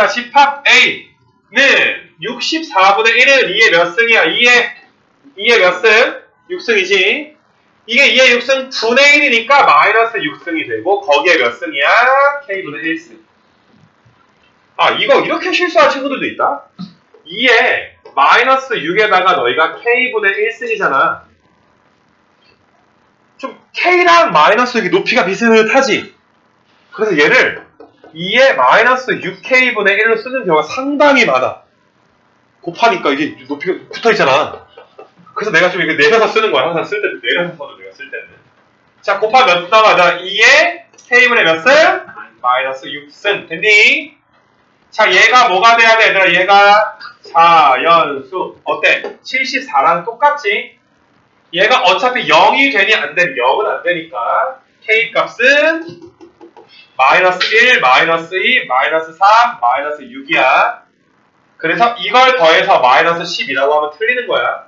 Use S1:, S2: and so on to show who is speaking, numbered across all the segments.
S1: 자, 집합 A는 64분의 1은 2의 몇 승이야? 2의, 2의 몇 승? 6승이지. 이게 2의 6승 분의 1이니까 마이너스 6승이 되고, 거기에 몇 승이야? K분의 1승. 아, 이거 이렇게 실수할 친구들도 있다. 2에 마이너스 6에다가 너희가 K분의 1승이잖아. 좀 K랑 마이너스 6이 높이가 비슷하지? 그래서 얘를 2에 마이너스 6K분의 1로 쓰는 경우가 상당히 많아. 곱하니까 이게 높이가 붙어 있잖아. 그래서 내가 좀 이거 내려서 쓰는 거야. 항상 쓸때 내려서 써도 내가 쓸 때는. 자, 곱하면 몇 나가자. 2에 K분의 몇 승? 마이너스 6승. 됐니? 자, 얘가 뭐가 돼야 돼, 얘들아? 얘가 자연수. 어때? 74랑 똑같지? 얘가 어차피 0이 되니 안 되니? 0은 안 되니까. K 값은 마이너스 1, 마이너스 2, 마이너스 3, 마이너스 6이야. 그래서 이걸 더해서 마이너스 10이라고 하면 틀리는 거야.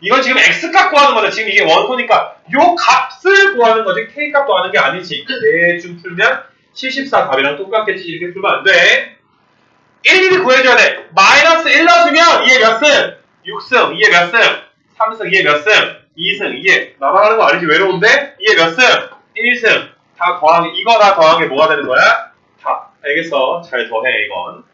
S1: 이건 지금 x값 구하는 거죠. 지금 이게 원소니까 요 값을 구하는 거지 k 값 구하는 게 아니지. 대충 풀면 74 값이랑 똑같겠지. 이렇게 풀면 안 돼. 1, 1이 구해줘야 돼. 마이너스 1 넣어주면 이게 몇 승? 6승. 이게 몇 승? 3승. 이게 몇 승? 2승. 이게 나만 하는 거 아니지? 외로운데? 이게 몇 승? 1승. 다 더하기, 이거 다 더하기 뭐가 되는 거야? 다. 알겠어. 잘 더해, 이건.